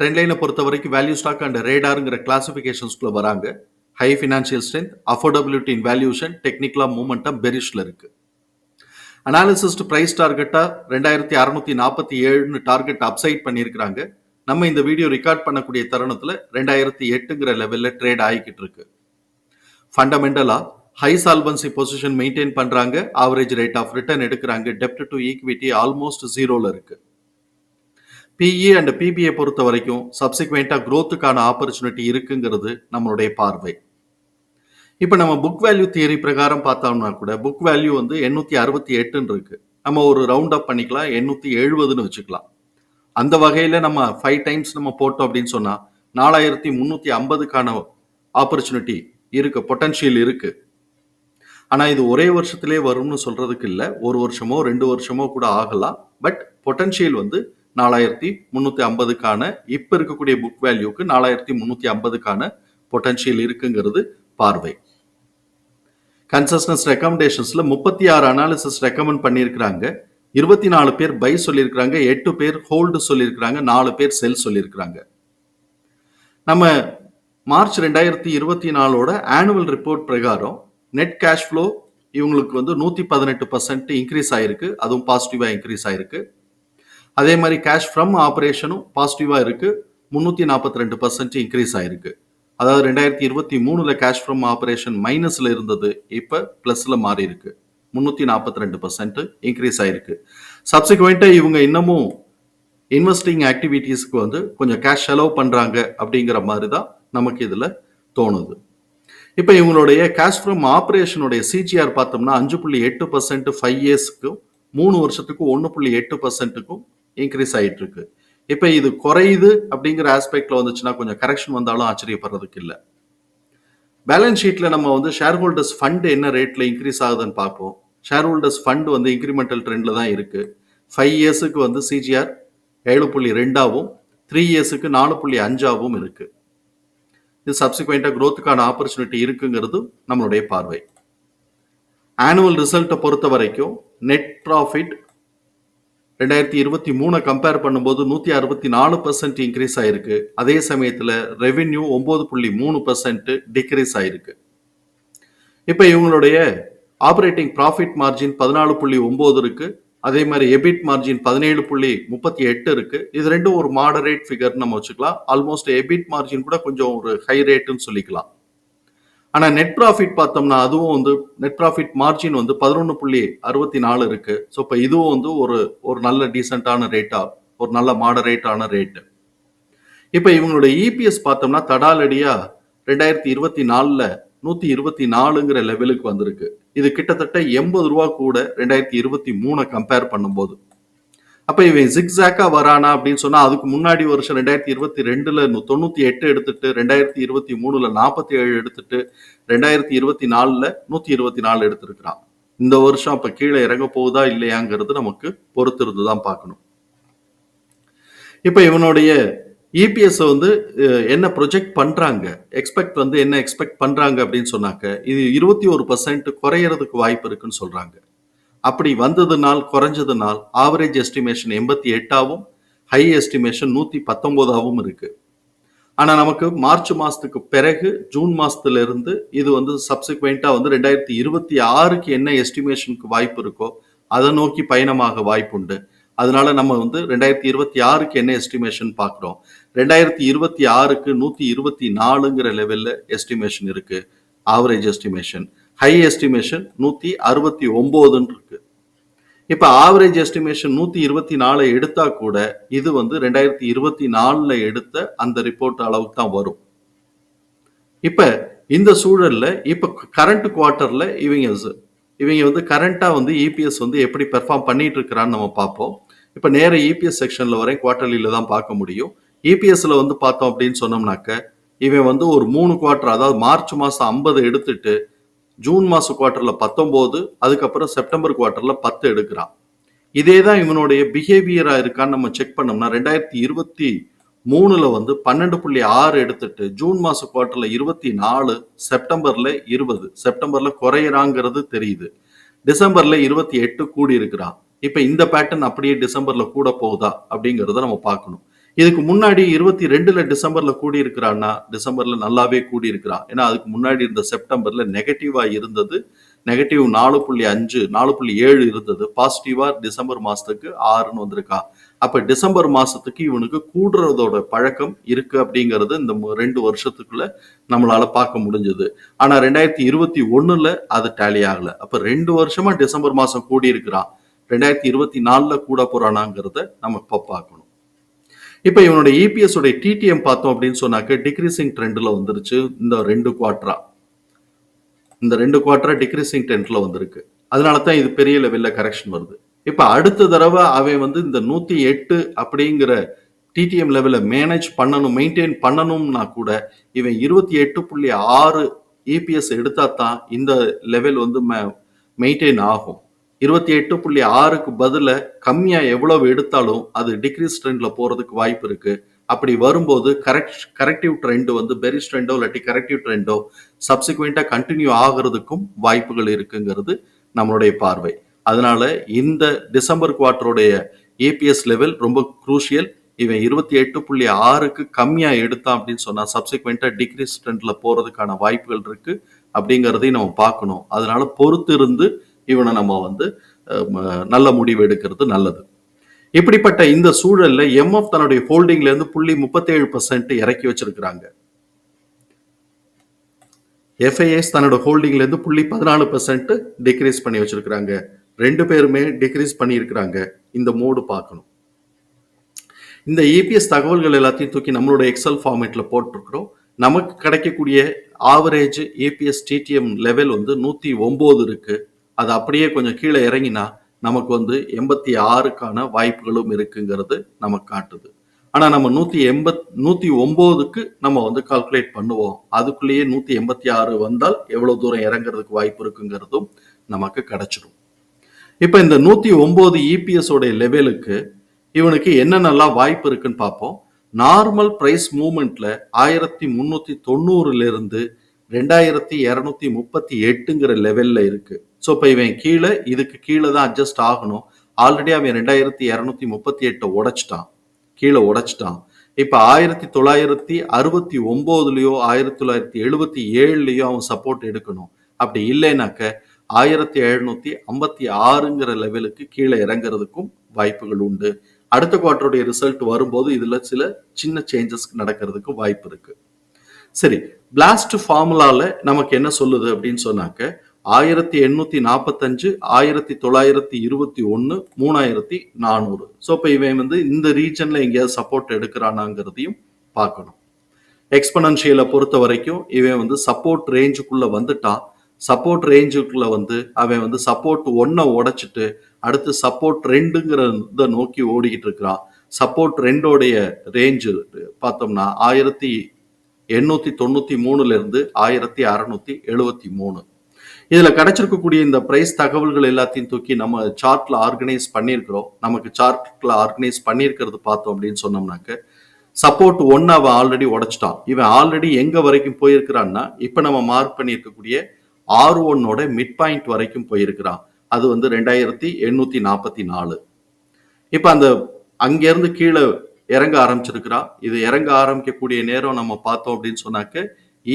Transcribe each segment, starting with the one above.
Trend லைனை பொறுத்த வரைக்கும் வேல்யூ ஸ்டாக் அண்ட் ரேடாருங்கிற கிளாசிஃபிகேஷன்ஸ்குள்ள வராங்க. High financial strength affordability in valuation டெக்னிக்கலாக மூமெண்டம் பெரிஷ்ல இருக்கு. அனாலிசிஸ்ட் ப்ரைஸ் டார்கெட்டாக ரெண்டாயிரத்தி அறுநூத்தி நாற்பத்தி ஏழுன்னு டார்கெட் அப்சைட் பண்ணியிருக்கிறாங்க. நம்ம இந்த வீடியோ ரெக்கார்ட் பண்ணக்கூடிய தருணத்தில் ரெண்டாயிரத்தி எட்டுங்கிற லெவலில் ட்ரேட் ஆகிக்கிட்டு இருக்கு. ஃபண்டமெண்டலாக ஹை சால்வன்சி பொசிஷன் மெயின்டைன் பண்ணுறாங்க ஆவரேஜ் ரேட் ஆஃப் ரிட்டர்ன் எடுக்கிறாங்க. டெப்ட் டு ஈக்விட்டி ஆல்மோஸ்ட் ஜீரோல இருக்குது பிஇ அண்ட் பிபிஐ பொறுத்த வரைக்கும் சப்சிக்வெண்ட்டாக க்ரோத்துக்கான ஆப்பர்ச்சுனிட்டி இருக்குங்கிறது நம்மளுடைய பார்வை. இப்போ நம்ம புக் வேல்யூ தியரி பிரகாரம் பார்த்தோம்னா கூட புக் வேல்யூ வந்து எண்ணூற்றி அறுபத்தி எட்டுன்னு இருக்கு. நம்ம ஒரு ரவுண்ட் அப் பண்ணிக்கலாம் எண்ணூற்றி எழுபதுன்னு வச்சுக்கலாம். அந்த வகையில் நம்ம ஃபைவ் டைம்ஸ் நம்ம போட்டோம் அப்படின்னு சொன்னால் நாலாயிரத்தி முந்நூற்றி ஐம்பதுக்கான ஆப்பர்ச்சுனிட்டி இருக்கு பொட்டன்ஷியல் இருக்கு. ஆனால் இது ஒரே வருஷத்திலே வரும்னு சொல்றதுக்கு இல்லை ஒரு வருஷமோ ரெண்டு வருஷமோ கூட ஆகலாம். பட் பொட்டன்ஷியல் வந்து நாலாயிரத்தி முன்னூத்தி ஐம்பதுக்கான இப்போ இருக்கக்கூடிய புக் வேல்யூக்கு நாலாயிரத்தி முன்னூத்தி ஐம்பதுக்கான பொட்டன்ஷியல் இருக்குங்கிறது பார்வை. கன்சஸ்டன்ஸ் ரெக்கமெண்டேஷன்ஸ்ல முப்பத்தி ஆறு அனாலிசிஸ் ரெக்கமெண்ட் பண்ணியிருக்கிறாங்க. இருபத்தி நாலு பேர் பை சொல்லியிருக்கிறாங்க எட்டு பேர் ஹோல்டு சொல்லியிருக்கிறாங்க நாலு பேர் செல் சொல்லியிருக்கிறாங்க. நம்ம மார்ச் ரெண்டாயிரத்தி இருபத்தி நாலோட ஆனுவல் ரிப்போர்ட் பிரகாரம் நெட் கேஷ் ஃப்ளோ இவங்களுக்கு வந்து நூற்றி பதினெட்டு பர்சன்ட் இன்க்ரீஸ் ஆயிருக்கு அதுவும் பாசிட்டிவாக இன்க்ரீஸ் ஆயிருக்கு. அதே மாதிரி கேஷ் ஃப்ரம் ஆப்ரேஷனும் பாசிட்டிவாக இருக்குது முந்நூற்றி நாற்பத்தி ரெண்டு பர்சன்ட் இன்க்ரீஸ் ஆயிருக்கு. அதாவது ரெண்டாயிரத்தி இருபத்தி மூணில் கேஷ் ஃப்ரம் ஆப்ரேஷன் மைனஸில் இருந்தது. இப்போ ப்ளஸில் மாறி இருக்கு. முந்நூற்றி நாற்பத்தி ரெண்டு பர்சன்ட் இன்க்ரீஸ் ஆயிருக்கு சப்சிக்வெண்ட்டாக இவங்க இன்னமும் இன்வெஸ்டிங் ஆக்டிவிட்டீஸ்க்கு வந்து கொஞ்சம் கேஷ் செலவு பண்ணுறாங்க அப்படிங்கிற மாதிரி தான் நமக்கு இதில் தோணுது. இப்போ இவங்களுடைய கேஷ் ஃப்ரம் ஆப்ரேஷனுடைய சிஜிஆர் பார்த்தோம்னா அஞ்சு புள்ளி எட்டு பர்சன்ட் ஃபைவ் இயர்ஸ்க்கும் மூணு வருஷத்துக்கும் ஒன்று புள்ளி எட்டு பர்சன்ட்டுக்கும் இன்க்ரீஸ் ஆகிட்டு இருக்கு இப்போ இது குறையுது அப்படிங்கிற ஆஸ்பெக்ட்ல வந்துச்சுன்னா கொஞ்சம் கரெக்ஷன் வந்தாலும் ஆச்சரியப்படுறதுக்கு இல்லை. பேலன்ஸ் ஷீட்ல நம்ம வந்து ஷேர் ஹோல்டர்ஸ் ஃபண்ட் என்ன ரேட்ல இன்க்ரீஸ் ஆகுதுன்னு பார்ப்போம். ஷேர் ஹோல்டர்ஸ் ஃபண்ட் வந்து இன்க்ரிமெண்டல் ட்ரெண்ட்ல தான் இருக்கு. ஃபைவ் இயர்ஸுக்கு வந்து சிஜிஆர் ஏழு புள்ளி ரெண்டாவும் த்ரீ இயர்ஸுக்கு நாலு புள்ளி அஞ்சாவும் இருக்கு. இது சப்சிக்வெண்ட்டாக க்ரோத்துக்கான ஆப்பர்ச்சுனிட்டி இருக்குங்கிறது நம்மளுடைய பார்வை. ஆனுவல் ரிசல்ட்டை பொறுத்த வரைக்கும் நெட் ப்ராஃபிட் ரெண்டாயிரத்தி இருபத்தி மூணை கம்பேர் பண்ணும்போது நூற்றி அறுபத்தி நாலு பர்சன்ட் இன்க்ரீஸ் ஆயிருக்கு. அதே சமயத்தில் ரெவென்யூ ஒம்பது புள்ளி மூணு பர்சன்ட் டிக்ரீஸ் ஆயிருக்கு. இப்போ இவங்களுடைய ஆப்ரேட்டிங் ப்ராஃபிட் மார்ஜின் பதினாலு புள்ளி ஒம்பது இருக்கு. அதே மாதிரி எபிட் மார்ஜின் பதினேழு புள்ளி முப்பத்தி எட்டு இருக்கு. இது ரெண்டும் ஒரு மாடரேட் ஃபிகர் நம்ம வச்சுக்கலாம். ஆல்மோஸ்ட் எபிட் மார்ஜின் கூட கொஞ்சம் ஒரு ஹை ரேட்டுன்னு சொல்லிக்கலாம். ஆனால் நெட் ப்ராஃபிட் பார்த்தோம்னா அதுவும் வந்து நெட் ப்ராஃபிட் மார்ஜின் வந்து பதினொன்று புள்ளி அறுபத்தி நாலு இருக்கு. ஸோ இப்போ இதுவும் வந்து ஒரு ஒரு நல்ல டீசெண்டான ரேட்டா ஒரு நல்ல மாடரேட்டான ரேட்டு இப்போ இவங்களுடைய இபிஎஸ் பார்த்தோம்னா தடாலடியா ரெண்டாயிரத்தி இருபத்தி நாலில் நூத்தி இருபத்தி நாலுங்கிற லெவலுக்கு வந்திருக்கு. இது கிட்டத்தட்ட எண்பது ரூபா கூட ரெண்டாயிரத்தி இருபத்தி மூணை கம்பேர் பண்ணும்போது. அப்ப இவன் ஜிக்ஸாக்கா வரானா அப்படின்னு சொன்னா அதுக்கு முன்னாடி வருஷம் ரெண்டாயிரத்தி இருபத்தி ரெண்டுல தொண்ணூற்றி தொண்ணூத்தி எட்டு எடுத்துட்டு ரெண்டாயிரத்தி இருபத்தி மூணுல நாற்பத்தி ஏழு எடுத்துட்டு ரெண்டாயிரத்தி இருபத்தி நாலுல நூத்தி இருபத்தி நாலு எடுத்திருக்கிறான். இந்த வருஷம் அப்ப கீழே இறங்க போகுதா இல்லையாங்கிறது நமக்கு பொறுத்திருந்து தான் பார்க்கணும். இப்ப இவனுடைய இபிஎஸ் வந்து என்ன ப்ரொஜெக்ட் பண்றாங்க? எக்ஸ்பெக்ட் வந்து என்ன எக்ஸ்பெக்ட் பண்றாங்க அப்படின்னு சொன்னாக்க இது இருபத்தி ஒரு பர்சன்ட் குறையறதுக்கு வாய்ப்பு இருக்குன்னு சொல்றாங்க. அப்படி வந்ததுனால் குறைஞ்சதுனால் ஆவரேஜ் எஸ்டிமேஷன் எண்பத்தி எட்டாவும் ஹை எஸ்டிமேஷன் நூத்தி பத்தொன்பதாவும் இருக்கு. ஆனா நமக்கு மார்ச் மாசத்துக்கு பிறகு ஜூன் மாசத்துல இருந்து இது வந்து சப்சிக்வெண்ட்டாக வந்து ரெண்டாயிரத்தி இருபத்தி ஆறுக்கு என்ன எஸ்டிமேஷனுக்கு வாய்ப்பு இருக்கோ அதை நோக்கி பயணமாக வாய்ப்புண்டு. அதனால நம்ம வந்து ரெண்டாயிரத்தி இருபத்தி ஆறுக்கு என்ன எஸ்டிமேஷன் பார்க்குறோம்? ரெண்டாயிரத்தி இருபத்தி ஆறுக்கு நூத்தி இருபத்தி நாலுங்கிற லெவல்ல எஸ்டிமேஷன் இருக்கு. ஆவரேஜ் எஸ்டிமேஷன் ஹை எஸ்டிமேஷன் நூத்தி அறுபத்தி ஒன்பதுன்னு இருக்கு இப்ப ஆவரேஜ் எஸ்டிமேஷன் நூத்தி இருபத்தி நாலு எடுத்தா கூட இது வந்து ரெண்டாயிரத்தி இருபத்தி நாலுல எடுத்த அந்த ரிப்போர்ட் அளவுக்கு தான் வரும். இப்ப இந்த சூழல்ல இப்ப கரண்ட் குவார்ட்டர்ல இவங்க இவங்க வந்து கரண்டா வந்து இபிஎஸ் வந்து எப்படி பெர்ஃபார்ம் பண்ணிட்டு இருக்கிறான்னு நம்ம பார்ப்போம். இப்ப நேர இபிஎஸ் செக்ஷன்ல வரை குவார்ட்டர்லியில தான் பார்க்க முடியும். இபிஎஸ்ல வந்து பார்த்தோம் அப்படின்னு சொன்னோம்னாக்க இவன் வந்து ஒரு மூணு குவார்டர் அதாவது மார்ச் மாசம் ஐம்பது எடுத்துட்டு ஜூன் மாச குவார்டர்ல பத்தொன்பது அதுக்கப்புறம் செப்டம்பர் குவார்டர்ல பத்து எடுக்கிறான். இதே தான் இவனுடைய பிஹேவியரா இருக்கான்னு நம்ம செக் பண்ணோம்னா ரெண்டாயிரத்தி இருபத்தி மூணுல வந்து பன்னெண்டு புள்ளி ஆறு எடுத்துட்டு ஜூன் மாச குவார்டர்ல இருபத்தி நாலு செப்டம்பர்ல இருபது. செப்டம்பர்ல குறையிறாங்கிறது தெரியுது. டிசம்பர்ல இருபத்தி எட்டு கூடி இருக்கிறான் இப்ப இந்த பேட்டர்ன் அப்படியே டிசம்பர்ல கூட போகுதா அப்படிங்கறத நம்ம பார்க்கணும். இதுக்கு முன்னாடி இருபத்தி ரெண்டுல டிசம்பர்ல கூடி இருக்கிறான்னா டிசம்பர்ல நல்லாவே கூடி இருக்கிறான் ஏன்னா அதுக்கு முன்னாடி இருந்த செப்டம்பர்ல நெகட்டிவா இருந்தது. நெகட்டிவ் நாலு புள்ளி அஞ்சு நாலு புள்ளி ஏழு இருந்தது. பாசிட்டிவா டிசம்பர் மாசத்துக்கு ஆறுன்னு வந்திருக்கா. அப்ப டிசம்பர் மாசத்துக்கு இவனுக்கு கூடுறதோட பழக்கம் இருக்கு அப்படிங்கிறது இந்த மு- ரெண்டு வருஷத்துக்குள்ள நம்மளால பார்க்க முடிஞ்சது. ஆனா ரெண்டாயிரத்தி இருபத்தி ஒண்ணுல அது டேலி ஆகல. அப்ப ரெண்டு வருஷமா டிசம்பர் மாசம் கூடி இருக்கிறான் ரெண்டாயிரத்தி இருபத்தி நாலுல கூட போறானாங்கிறத நம்ம இப்ப பார்க்கணும். இப்போ இவனுடைய இபிஎஸ் உடைய டிடிஎம் பார்த்தோம் அப்படின்னு சொன்னாக்க டிக்ரீசிங் ட்ரெண்டில் வந்துருச்சு. இந்த ரெண்டு குவார்டரா இந்த ரெண்டு குவார்டரா டிக்ரீசிங் ட்ரெண்டில் வந்திருக்கு. அதனால தான் இது பெரிய லெவலில் கரெக்ஷன் வருது. இப்போ அடுத்த தடவை அவன் வந்து இந்த நூற்றி எட்டு அப்படிங்கிற டிடிஎம் லெவலில் மேனேஜ் பண்ணணும் மெயின்டைன் பண்ணணும்னா கூட இவன் இருபத்தி எட்டு புள்ளி ஆறு இபிஎஸ் எடுத்தா தான் இந்த லெவல் வந்து மெயின்டைன் ஆகும். இருபத்தி எட்டு புள்ளி ஆறுக்கு பதில கம்மியா எவ்வளவு எடுத்தாலும் அது டிக்ரீஸ் ட்ரெண்ட்ல போறதுக்கு வாய்ப்பு இருக்கு. அப்படி வரும்போது கரெக்ட் கரெக்டிவ் ட்ரெண்டு வந்து பெரிஸ் ட்ரெண்டோ இல்லாட்டி கரெக்டிவ் ட்ரெண்டோ சப்சிக்வெண்ட்டாக கண்டினியூ ஆகிறதுக்கும் வாய்ப்புகள் இருக்குங்கிறது நம்மளுடைய பார்வை. அதனால இந்த டிசம்பர் குவார்டருடைய ஏபிஎஸ் லெவல் ரொம்ப குரூஷியல் இவன் இருபத்தி எட்டு புள்ளி ஆறுக்கு கம்மியாக எடுத்தான் அப்படின்னு சொன்னால் சப்சிக்வெண்ட்டாக டிக்ரீஸ் ட்ரெண்டில் போகிறதுக்கான வாய்ப்புகள் இருக்குது அப்படிங்கிறதையும் நம்ம பார்க்கணும். அதனால பொறுத்து இருந்து இவனை நம்ம வந்து நல்ல முடிவு எடுக்கிறது நல்லது. இப்படிப்பட்ட இந்த சூழல்ல எம்எஃப் தன்னுடைய ஹோல்டிங்ல இருந்து புள்ளி முப்பத்தேழு பர்சன்ட் இறக்கி வச்சிருக்கிறாங்க. எஃப்ஐஎஸ் தன்னோட ஹோல்டிங்ல இருந்து புள்ளி பதினாலு பர்சன்ட் டிக்ரீஸ் பண்ணி வச்சிருக்கிறாங்க. ரெண்டு பேருமே டிக்ரீஸ் பண்ணியிருக்கிறாங்க. இந்த மோடு பார்க்கணும். இந்த இபிஎஸ் தகவல்கள் எல்லாத்தையும் தூக்கி நம்மளோட எக்ஸல் ஃபார்மேட்ல போட்டிருக்கிறோம். நமக்கு கிடைக்கக்கூடிய ஆவரேஜ் ஏபிஎஸ் டிடிஎம் லெவல் வந்து நூத்தி ஒன்பது இருக்கு. அது அப்படியே கொஞ்சம் கீழே இறங்கினா நமக்கு வந்து எண்பத்தி ஆறுக்கான வாய்ப்புகளும் இருக்குங்கிறது நமக்கு காட்டுது. ஆனால் நம்ம நூற்றி எண்பத் நூற்றி ஒம்போதுக்கு நம்ம வந்து கால்குலேட் பண்ணுவோம். அதுக்குள்ளேயே நூற்றி எண்பத்தி ஆறு வந்தால் எவ்வளோ தூரம் இறங்குறதுக்கு வாய்ப்பு இருக்குங்கிறதும் நமக்கு கிடைச்சிடும் இப்போ இந்த நூற்றி ஒம்பது இபிஎஸோடைய லெவலுக்கு இவனுக்கு என்னென்னலாம் வாய்ப்பு இருக்குன்னு பார்ப்போம். நார்மல் ப்ரைஸ் மூமெண்ட்ல ஆயிரத்தி முந்நூற்றி தொண்ணூறுலேருந்து ரெண்டாயிரத்தி இரநூத்தி முப்பத்தி எட்டுங்கிற லெவலில் இருக்குது ஸோ இப்போ இவன் கீழே இதுக்கு கீழே தான் அட்ஜஸ்ட் ஆகணும். ஆல்ரெடி அவன் ரெண்டாயிரத்தி இரநூத்தி முப்பத்தி எட்டை உடைச்சிட்டான். கீழே உடைச்சிட்டான். இப்போ ஆயிரத்தி தொள்ளாயிரத்தி அறுபத்தி ஒன்பதுலயோ ஆயிரத்தி தொள்ளாயிரத்தி எழுபத்தி ஏழுலயோ அவன் சப்போர்ட் எடுக்கணும். அப்படி இல்லைனாக்க ஆயிரத்தி எழுநூத்தி ஐம்பத்தி ஆறுங்கிற லெவலுக்கு கீழே இறங்குறதுக்கும் வாய்ப்புகள் உண்டு. அடுத்த குவார்டருடைய ரிசல்ட் வரும்போது இதுல சில சின்ன சேஞ்சஸ் நடக்கிறதுக்கு வாய்ப்பு இருக்கு. சரி பிளாஸ்ட் ஃபார்முலால நமக்கு என்ன சொல்லுது அப்படின்னு சொன்னாக்க ஆயிரத்தி எண்ணூற்றி நாற்பத்தஞ்சு ஆயிரத்தி தொள்ளாயிரத்தி இருபத்தி ஒன்று மூணாயிரத்தி நானூறு. ஸோ இப்போ இவன் வந்து இந்த ரீஜனில் எங்கேயாவது சப்போர்ட் எடுக்கிறானாங்கிறதையும் பார்க்கணும். எக்ஸ்பனன்ஷியலை பொறுத்த வரைக்கும் இவன் வந்து சப்போர்ட் ரேஞ்சுக்குள்ளே வந்துட்டான் சப்போர்ட் ரேஞ்சுக்குள்ளே வந்து அவன் வந்து சப்போர்ட் ஒன்றை உடைச்சிட்டு அடுத்து சப்போர்ட் ரெண்டுங்கிற இதை நோக்கி ஓடிக்கிட்டு இருக்கிறான் சப்போர்ட் ரெண்டோடைய ரேஞ்சு பார்த்தோம்னா ஆயிரத்தி எண்ணூற்றி தொண்ணூற்றி மூணுலேருந்து ஆயிரத்தி அறநூற்றி எழுபத்தி மூணு. இதில் கிடைச்சிருக்கக்கூடிய இந்த பிரைஸ் தகவல்கள் எல்லாத்தையும் தூக்கி நம்ம சார்ட்டில் ஆர்கனைஸ் பண்ணியிருக்கிறோம். நமக்கு சார்ட்டில் ஆர்கனைஸ் பண்ணியிருக்கிறது பார்த்தோம் அப்படின்னு சொன்னோம்னாக்க சப்போர்ட் ஒன்று அவன் ஆல்ரெடி உடச்சிட்டான். இவன் ஆல்ரெடி எங்கே வரைக்கும் போயிருக்கிறான்னா இப்போ நம்ம மார்க் பண்ணியிருக்கக்கூடிய ஆர் ஒன்னோட மிட் பாயிண்ட் வரைக்கும் போயிருக்கிறான். அது வந்து ரெண்டாயிரத்தி எண்ணூற்றி நாற்பத்தி நாலு. இப்போ அந்த அங்கேருந்து கீழே இறங்க ஆரம்பிச்சிருக்கிறான். இது இறங்க ஆரம்பிக்கக்கூடிய நேரம் நம்ம பார்த்தோம் அப்படின்னு சொன்னாக்க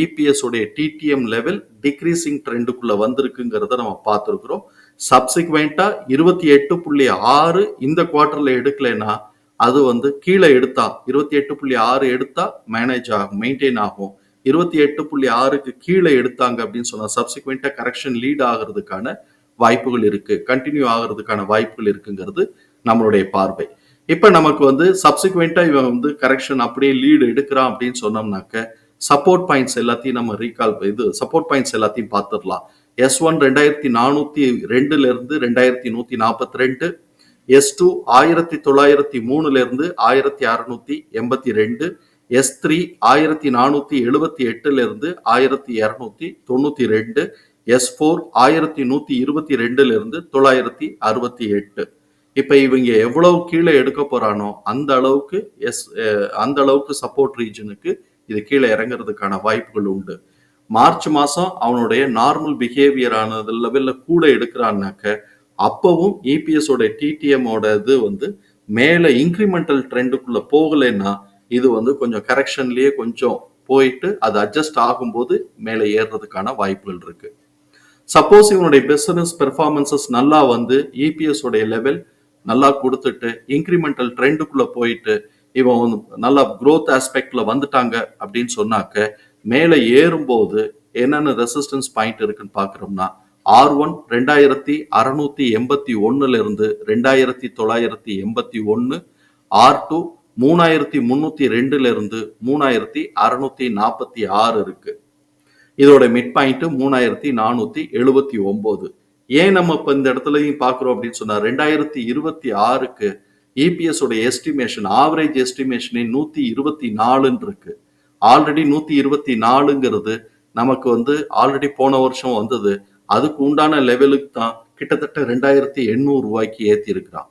இபிஎஸ் உடைய டிடிஎம் லெவல் டிக்ரீசிங் ட்ரெண்டுக்குள்ள வந்திருக்குங்கிறத நம்ம பார்த்துருக்குறோம். சப்சிக்வெண்டா இருபத்தி எட்டு புள்ளி ஆறு இந்த குவார்டர்ல எடுக்கலைன்னா அது வந்து கீழே எடுத்தா இருபத்தி எட்டு புள்ளி ஆறு எடுத்தா மேனேஜ் ஆகும் மெயின்டைன் ஆகும். இருபத்தி எட்டு புள்ளி ஆறுக்கு கீழே எடுத்தாங்க அப்படின்னு சொன்னா சப்சிக்வெண்டா கரெக்ஷன் லீட் ஆகிறதுக்கான வாய்ப்புகள் இருக்கு. கண்டினியூ ஆகிறதுக்கான வாய்ப்புகள் இருக்குங்கிறது நம்மளுடைய பார்வை. இப்ப நமக்கு வந்து சப்சிக்வெண்டா இவன் வந்து கரெக்ஷன் அப்படியே லீடு எடுக்கிறான் அப்படின்னு சொன்னோம்னாக்க சப்போர்ட் பாயிண்ட்ஸ் எல்லாத்தையும் நம்ம ரீகால் இது சப்போர்ட் பாயிண்ட்ஸ் எல்லாத்தையும் பார்த்துடலாம். எஸ் ஒன் ரெண்டாயிரத்தி நானூத்தி ரெண்டுல இருந்து ரெண்டாயிரத்தி நூத்தி நாற்பத்தி ரெண்டு எஸ் டூ ஆயிரத்தி தொள்ளாயிரத்தி மூணுல இருந்து ஆயிரத்தி அறுநூத்தி எண்பத்தி ரெண்டு எஸ் த்ரீ ஆயிரத்தி நானூத்தி எழுபத்தி எட்டுல இருந்து ஆயிரத்தி இரநூத்தி தொண்ணூத்தி ரெண்டு எஸ் ஃபோர் ஆயிரத்தி நூத்தி இருபத்தி ரெண்டுலேருந்து தொள்ளாயிரத்தி அறுபத்தி எட்டு. இப்போ இவங்க எவ்வளவு கீழே எடுக்க போறானோ அந்த அளவுக்கு எஸ் அந்த அளவுக்கு சப்போர்ட் ரீஜனுக்கு இது கீழே இறங்குறதுக்கான வாய்ப்புகள் உண்டு. மார்ச் மாதம் அவனுடைய நார்மல் பிஹேவியர் லெவலில் கூட எடுக்கிறான்னாக்க அப்பவும் இபிஎஸோட டிடிஎம்மோட இது வந்து மேலே இன்க்ரிமெண்டல் ட்ரெண்டுக்குள்ளே போகலைன்னா இது வந்து கொஞ்சம் கரெக்ஷன்லேயே கொஞ்சம் போயிட்டு அது அட்ஜஸ்ட் ஆகும்போது மேலே ஏறுறதுக்கான வாய்ப்புகள் இருக்கு. சப்போஸ் இவனுடைய பிசினஸ் பெர்ஃபார்மன்சஸ் நல்லா வந்து இபிஎஸ் உடைய லெவல் நல்லா கொடுத்துட்டு இன்க்ரிமெண்டல் ட்ரெண்டுக்குள்ள போயிட்டு இவன் நல்ல நல்லா growth ஆஸ்பெக்ட்ல வந்துட்டாங்க அப்படின்னு சொன்னாக்க மேலே ஏறும்போது என்னென்ன ரெசிஸ்டன்ஸ் பாயிண்ட் இருக்குன்னு பார்க்குறோம்னா ஆர் ஒன் ரெண்டாயிரத்தி அறநூற்றி எண்பத்தி ஒன்னுல இருந்து ரெண்டாயிரத்தி தொள்ளாயிரத்தி எண்பத்தி ஒன்று ஆர் டூ மூணாயிரத்தி முந்நூற்றி ரெண்டுல இருந்து மூணாயிரத்தி அறநூற்றி நாற்பத்தி ஆறு இருக்கு. இதோட மிட் பாயிண்ட் மூணாயிரத்தி நானூத்தி எழுபத்தி ஒன்பது ஏன் நம்ம இப்போ இந்த இடத்துலையும் பார்க்குறோம் அப்படின்னு சொன்னா ரெண்டாயிரத்தி இருபத்தி ஆறுக்கு இபிஎஸ் உடைய எஸ்டிமேஷன் ஆவரேஜ் எஸ்டிமேஷனே நூத்தி இருபத்தி நாலுன்னு இருக்கு ஆல்ரெடி நூத்தி இருபத்தி நாலுங்கிறது நமக்கு வந்து ஆல்ரெடி போன வருஷம் வந்தது. அதுக்கு உண்டான லெவலுக்கு தான் கிட்டத்தட்ட ரெண்டாயிரத்தி எண்ணூறு ரூபாய்க்கு ஏத்தி இருக்கிறான்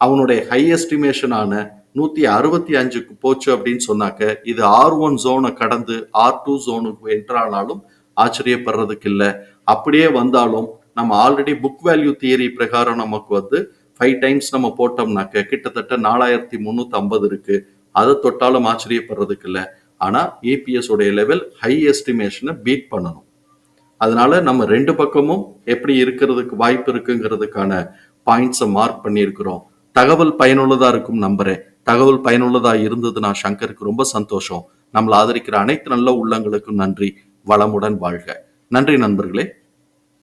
அவனுடைய ஹை எஸ்டிமேஷனான நூத்தி அறுபத்தி அஞ்சுக்கு போச்சு அப்படின்னு சொன்னாக்க இது ஆர் ஒன் ஜோனை கடந்து ஆர் டூ ஜோனுக்கு என்ட்ரானாலும் ஆச்சரியப்படுறதுக்கு இல்லை. அப்படியே வந்தாலும் நம்ம ஆல்ரெடி புக் வேல்யூ தியரி பிரகாரம் நமக்கு வந்து ஃபைவ் டைம்ஸ் நம்ம போட்டோம்னாக்க கிட்டத்தட்ட நாலாயிரத்தி முந்நூற்றி ஐம்பது இருக்கு. அதை தொட்டாலும் ஆச்சரியப்படுறதுக்கு இல்லை. ஆனால் ஏபிஎஸ் உடைய லெவல் ஹை எஸ்டிமேஷனை பீட் பண்ணணும். அதனால நம்ம ரெண்டு பக்கமும் எப்படி இருக்கிறதுக்கு வாய்ப்பு இருக்குங்கிறதுக்கான பாயிண்ட்ஸை மார்க் பண்ணியிருக்கிறோம். தகவல் பயனுள்ளதாக இருக்கும் நம்புறேன். தகவல் பயனுள்ளதா இருந்ததுன்னா சங்கருக்கு ரொம்ப சந்தோஷம். நம்மளை ஆதரிக்கிற அனைத்து நல்ல உள்ளங்களுக்கும் நன்றி. வளமுடன் வாழ்க. நன்றி நண்பர்களே.